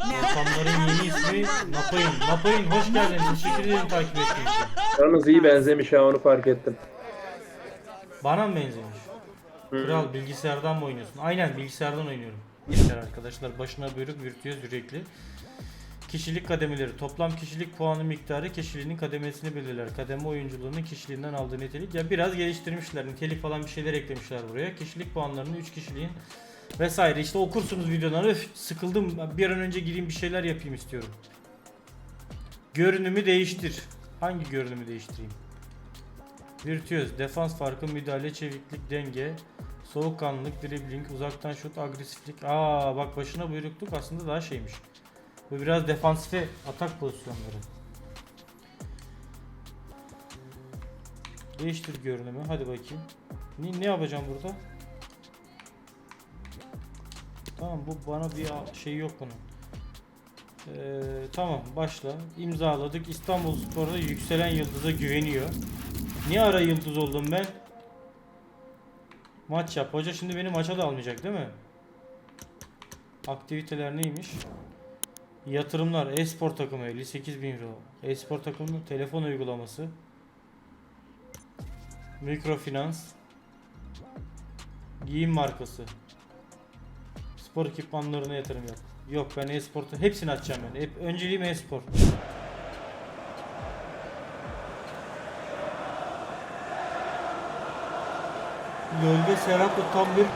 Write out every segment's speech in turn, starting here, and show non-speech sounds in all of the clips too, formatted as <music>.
Ortamların yeni ismi Napayın. Napayın hoş geldin. Teşekkür ederim takip ettiğin için. Yalnız iyi benzemiş ha onu fark ettim. Bana mı benzemiş? Kral bilgisayardan mı oynuyorsun? Aynen bilgisayardan oynuyorum. Yeter arkadaşlar başına buyruk virtüöz yürekli. Kişilik kademeleri. Toplam kişilik puanı miktarı kişiliğinin kademesini belirler. Kademe oyunculuğunun kişiliğinden aldığı nitelik. Ya biraz geliştirmişler. Nitelik falan bir şeyler eklemişler buraya. Kişilik puanlarını 3 kişiliğin vesaire. İşte okursunuz videoları. Sıkıldım. Bir an önce gireyim bir şeyler yapayım istiyorum. Görünümü değiştir. Hangi görünümü değiştireyim? Virtüöz, defans farkı, müdahale, çeviklik, denge, soğukkanlılık, dribbling, uzaktan şut, agresiflik. Aa bak başına buyrukluk aslında daha şeymiş. Bu biraz defansife atak pozisyonları. Değiştir görünümü. Hadi bakayım. Ne, ne yapacağım burada? Tamam bu bana bir şey yok bunun. Ee, tamam başla. İmzaladık. İstanbul Spor'da yükselen yıldıza güveniyor. Niye ara yıldız oldum ben? Maç yap. Hoca şimdi beni maça da almayacak değil mi? Aktiviteler neymiş? Yatırımlar. E-spor takımı 58 bin euro. E-spor takımı telefon uygulaması. Mikrofinans. Giyim markası. Spor ekipmanlarına yatırım yap. Yok ben e-spor hepsini açacağım ben. Hep önceliğim e-spor. LoL'de Serap'la tam bir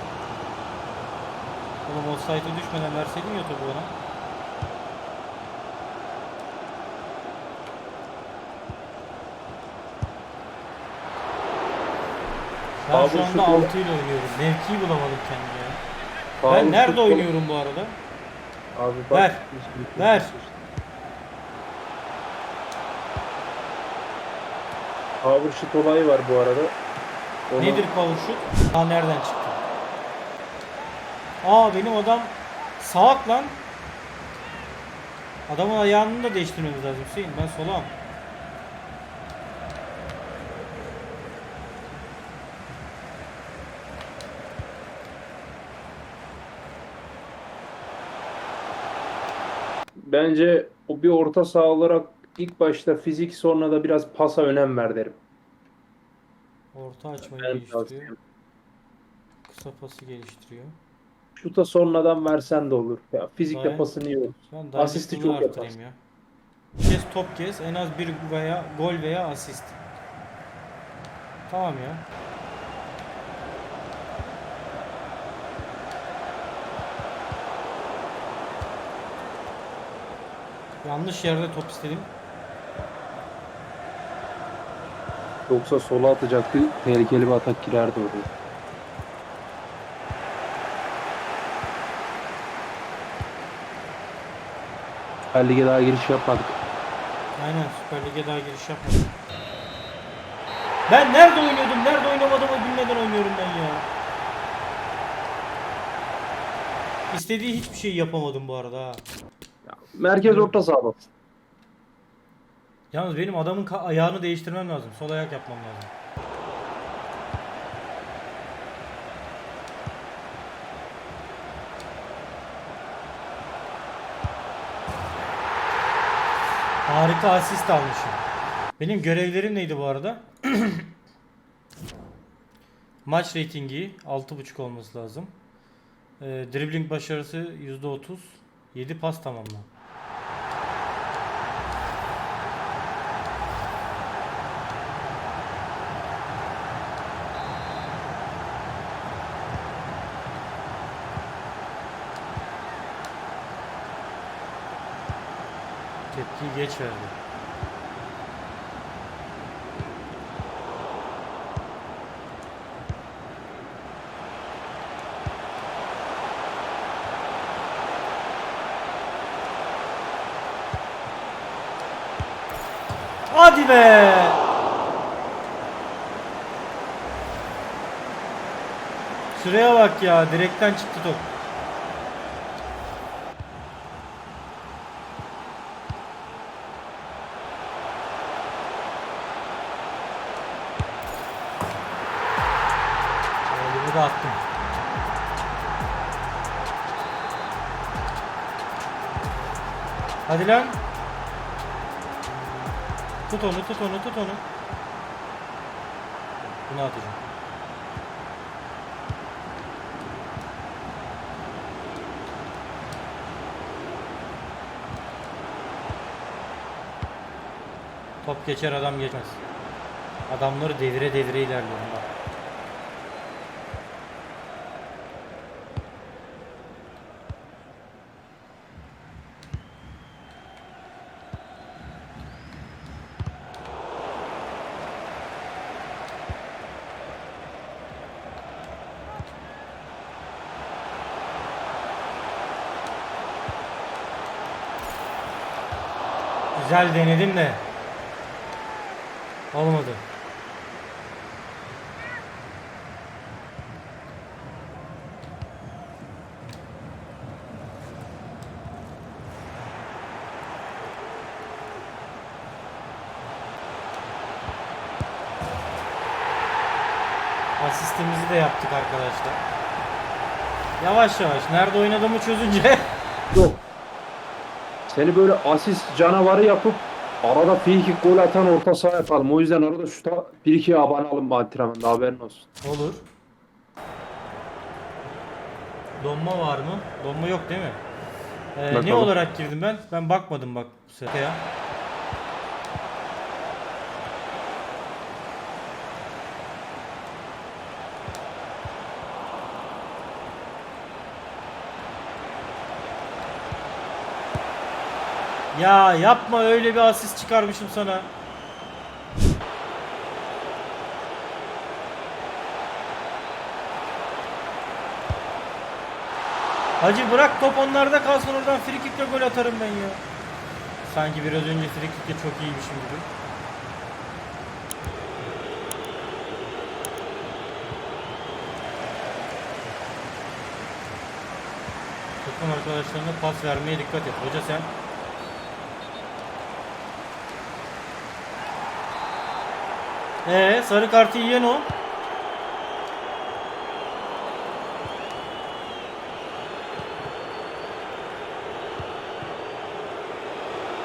Oğlum o site'e düşmeden verseydin ya topu bana. Ben Abi şu anda gol- 6 ile oynuyorum. Mevkiyi bulamadım kendime Ben nerede oynuyorum bu arada? Abi bak. Ver, ver. Power shot olayı var bu arada. Onu- Nedir power shoot? Aa nereden çıktı? Aa benim adam sağak lan. Adamın ayağını da değiştirmemiz lazım Hüseyin. Ben solağım. Bence o bir orta saha olarak ilk başta fizik sonra da biraz pasa önem ver derim. Orta açmayı Ben geliştiriyor. Kısa pası geliştiriyor. Şuta sonradan versen de olur. Ya fizikte Gayet- pasın iyi olur. Asisti çok yaparsın. ya. Kes top kes en az bir veya gol veya asist. Tamam ya. Yanlış yerde top istedim. Yoksa sola atacaktı. Tehlikeli bir atak girerdi oraya. Süper Lig'e daha giriş yapmadık. Aynen Süper Lig'e daha giriş yapmadım. Ben nerede oynuyordum? Nerede oynamadığımı bilmeden oynuyorum ben ya. İstediği hiçbir şey yapamadım bu arada ha. Merkez orta bak. Yalnız benim adamın ka- ayağını değiştirmem lazım. Sol ayak yapmam lazım. Harika asist almışım. Benim görevlerim neydi bu arada? <clears throat> Maç reytingi 6.5 olması lazım. Ee, dribbling başarısı %30. 7 pas tamamla. Tepkiyi geç verdi. Hadi be! Şuraya bak ya, direkten çıktı top. Attım. Hadi lan. Tut onu, tut onu, tut onu. Bunu atacağım. Top geçer adam geçmez. Adamları devire devire ilerliyor. Bak. Güzel denedim de. Olmadı. Asistimizi de yaptık arkadaşlar. Yavaş yavaş. Nerede oynadığımı çözünce. Seni böyle asist canavarı yapıp arada frikik gol atan orta saha yapalım. O yüzden arada şuta bir iki abone alın bu antrenmanda haberin olsun. Olur. Donma var mı? Donma yok değil mi? Ee, ne Bakalım. olarak girdim ben? Ben bakmadım bak bu sefer ya. Ya yapma öyle bir asist çıkarmışım sana. Hacı bırak top onlarda kalsın oradan frikikle gol atarım ben ya. Sanki biraz önce frikikle çok iyiymişim gibi. Takım arkadaşlarına pas vermeye dikkat et. Hoca sen. Ee, sarı kartı yiyen o.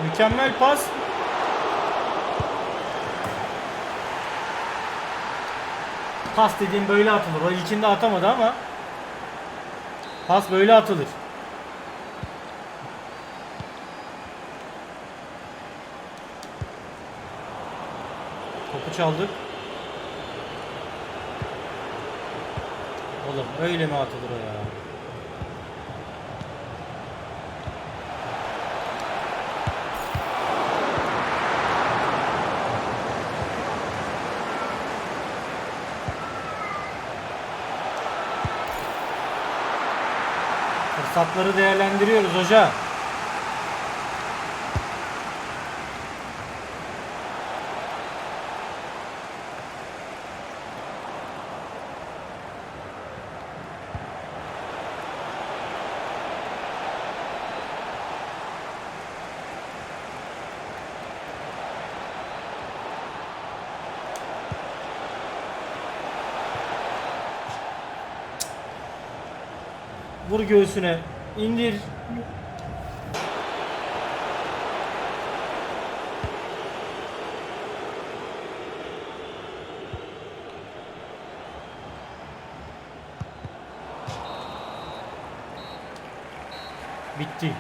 Mükemmel pas. Pas dediğim böyle atılır. O ilkinde atamadı ama pas böyle atılır. Topu çaldık. Oğlum öyle mi atılır o ya? Fırsatları değerlendiriyoruz hoca. Vur göğsüne. İndir. Bitti.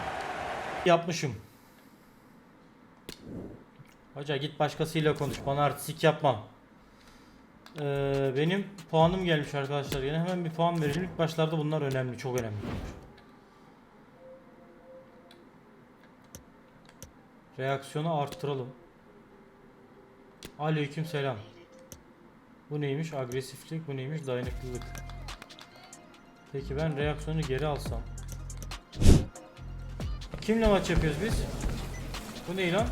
Yapmışım. Hoca git başkasıyla konuş. Bana artistik yapma. Ee, benim puanım gelmiş arkadaşlar. Yine hemen bir puan verelim. İlk başlarda bunlar önemli. Çok önemli. Reaksiyonu arttıralım. Aleyküm selam. Bu neymiş? Agresiflik. Bu neymiş? Dayanıklılık. Peki ben reaksiyonu geri alsam. Kimle maç yapıyoruz biz? Bu ne lan?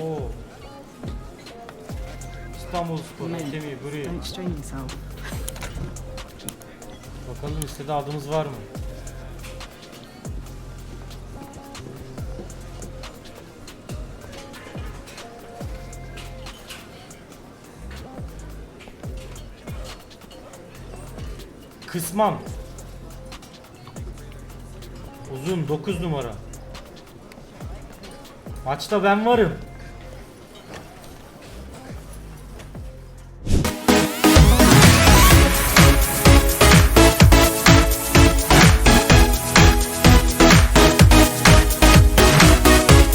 Oo. İstanbul Spor Akademi buraya. Don't strain yourself. Bakalım listede adımız var mı? Kısmam. Uzun 9 numara. Maçta ben varım.